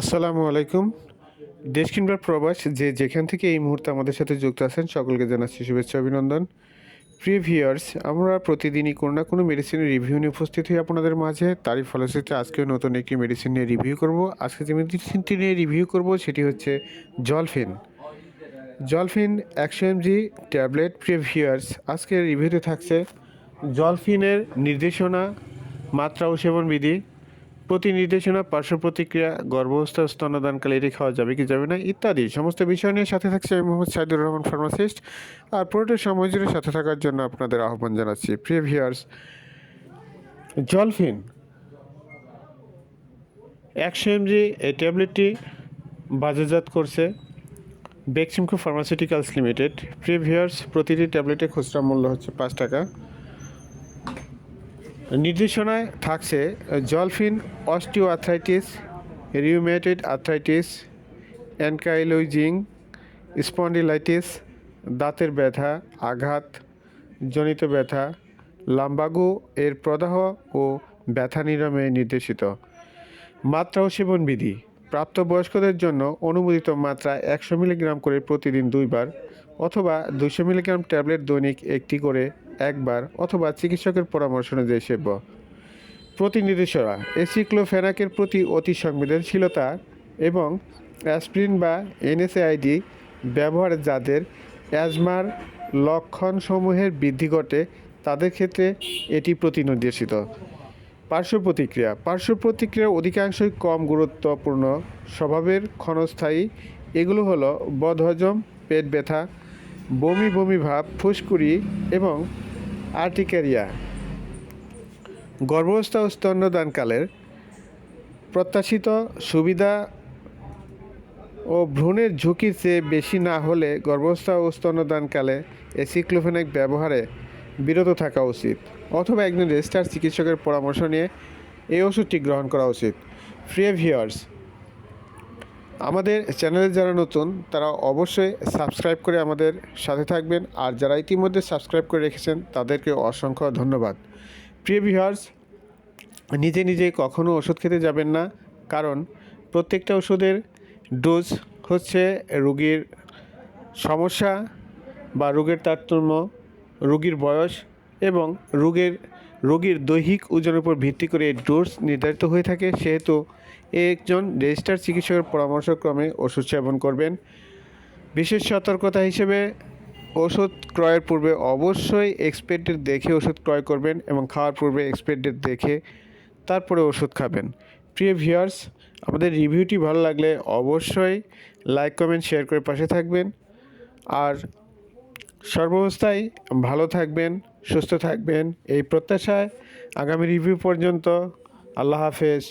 আসসালামু আলাইকুম। দেশ কিংবা প্রবাস যে যেখান থেকে এই মুহূর্তে আমাদের সাথে যুক্ত আছেন, সকলকে জানাচ্ছি শুভেচ্ছা, অভিনন্দন। প্রিয় ভিউয়ার্স, আমরা প্রতিদিনই কোনো না কোনো মেডিসিনের রিভিউ নিয়ে উপস্থিত হই আপনাদের মাঝে। তারই ফলশ্রুতিতে আজকেও নতুন একটি মেডিসিন নিয়ে রিভিউ করব। আজকে যে মেডিসিনটি নিয়ে রিভিউ করব, সেটি হচ্ছে জলফিন। জলফিন একশো এমজি ট্যাবলেট। প্রিয় ভিউয়ার্স, আজকের রিভিউতে থাকছে জলফিনের নির্দেশনা, মাত্রা ও সেবন বিধি প্রতি নির্দেশনা পার্শ্ব প্রতিক্রিয়া গর্ভাবস্থা স্তনদানকালে এটি খাওয়া যাবে কি যাবে না, ইত্যাদি। সমস্ত বিষয় নিয়ে সাথে থাকছে আমি মোহাম্মদ সাইদুর রহমান, ফার্মাসিস্ট। আর পুরোটা সময় জুড়ে সাথে থাকার জন্য আপনাদের আহ্বান জানাচ্ছি। প্রিয় ভিউয়ার্স, জলফিন। একশো এমজি এই ট্যাবলেটটি বাজারজাত করছে বেক্সিমকো ফার্মাসিউটিক্যালস লিমিটেড। প্রিয় ভিউয়ার্স, প্রতিটি ট্যাবলেটের খুচরা মূল্য হচ্ছে পাঁচ টাকা। নির্দেশনায় থাকছে জলফিন osteo arthritis rheumatoid arthritis, ankylosing, spondylitis, দাঁতের ব্যথা, আঘাত, জনিত ব্যথা, লাম্বাগু এর প্রদাহ ও ব্যথা নিরাময়ে নির্দেশিত। মাত্রা ও সেবন বিধি, প্রাপ্তবয়স্কদের জন্য অনুমোদিত মাত্রা একশো মিলিগ্রাম করে প্রতিদিন দুইবার অথবা দুশো মিলিগ্রাম ট্যাবলেট দৈনিক একটি করে একবার অথবা চিকিৎসকের পরামর্শ অনুযায়ী সেব্য প্রতিনির্দেশনা এসিক্লোফেনাকের প্রতি অতি সংবেদনশীলতা এবং অ্যাসপ্রিন বা এনএসএআইডি ব্যবহারে যাদের অ্যাজমার লক্ষণসমূহের বৃদ্ধি ঘটে, তাদের ক্ষেত্রে এটি প্রতিনির্দেশিত। পার্শ্ব প্রতিক্রিয়া পার্শ্ব প্রতিক্রিয়া অধিকাংশই কম গুরুত্বপূর্ণ স্বভাবের ক্ষণস্থায়ী। এগুলো হলো বদহজম, পেট ব্যথা, বমি বমি ভাব, ফুসকুড়ি এবং আর্টিকেরিয়া। গর্ভাবস্থা ও স্তন্যদানকালের প্রত্যাশিত সুবিধা ও ভ্রূণের ঝুঁকির চেয়ে বেশি না হলে গর্ভাবস্থা ও স্তন্যদানকালে এসিক্লোফেনাক ব্যবহারে বিরত থাকা উচিত, অথবা একজন রেজিস্টার চিকিৎসকের পরামর্শ নিয়ে এই ওষুধটি গ্রহণ করা উচিত। ভিউয়ার্স আমাদের চ্যানেলে যারা নতুন, তারা অবশ্যই সাবস্ক্রাইব করে আমাদের সাথে থাকবেন। আর যারা ইতিমধ্যে সাবস্ক্রাইব করে রেখেছেন, তাদেরকে অসংখ্য ধন্যবাদ। প্রিয় ভিউয়ার্স নিজে নিজে কখনো ওষুধ খেতে যাবেন না, কারণ প্রত্যেকটা ওষুধের ডোজ হচ্ছে রুগীর সমস্যা বা রোগের তারতম্য, রোগীর বয়স এবং রোগের রোগীর দৈহিক ওজনের উপর ভিত্তি করে ডোজ নির্ধারিত হয়ে থাকে, সেহেতু একজন রেজিস্টার চিকিৎসকের পরামর্শক্রমে ওষুধ সেবন করবেন। বিশেষ সতর্কতা হিসেবে ওষুধ ক্রয়ের পূর্বে অবশ্যই এক্সপায়ার ডেট দেখে ওষুধ ক্রয় করবেন এবং খাওয়ার পূর্বে এক্সপায়ার ডেট দেখে তারপরে ওষুধ খাবেন। প্রিয় ভিউয়ার্স, আমাদের রিভিউটি ভালো লাগলে অবশ্যই লাইক, কমেন্ট, শেয়ার করে পাশে থাকবেন। আর সর্বাবস্থায় ভালো থাকবেন। সুস্থ থাকবেন। এই প্রত্যাশায় আগামী রিভিউ পর্যন্ত আল্লাহ হাফেজ।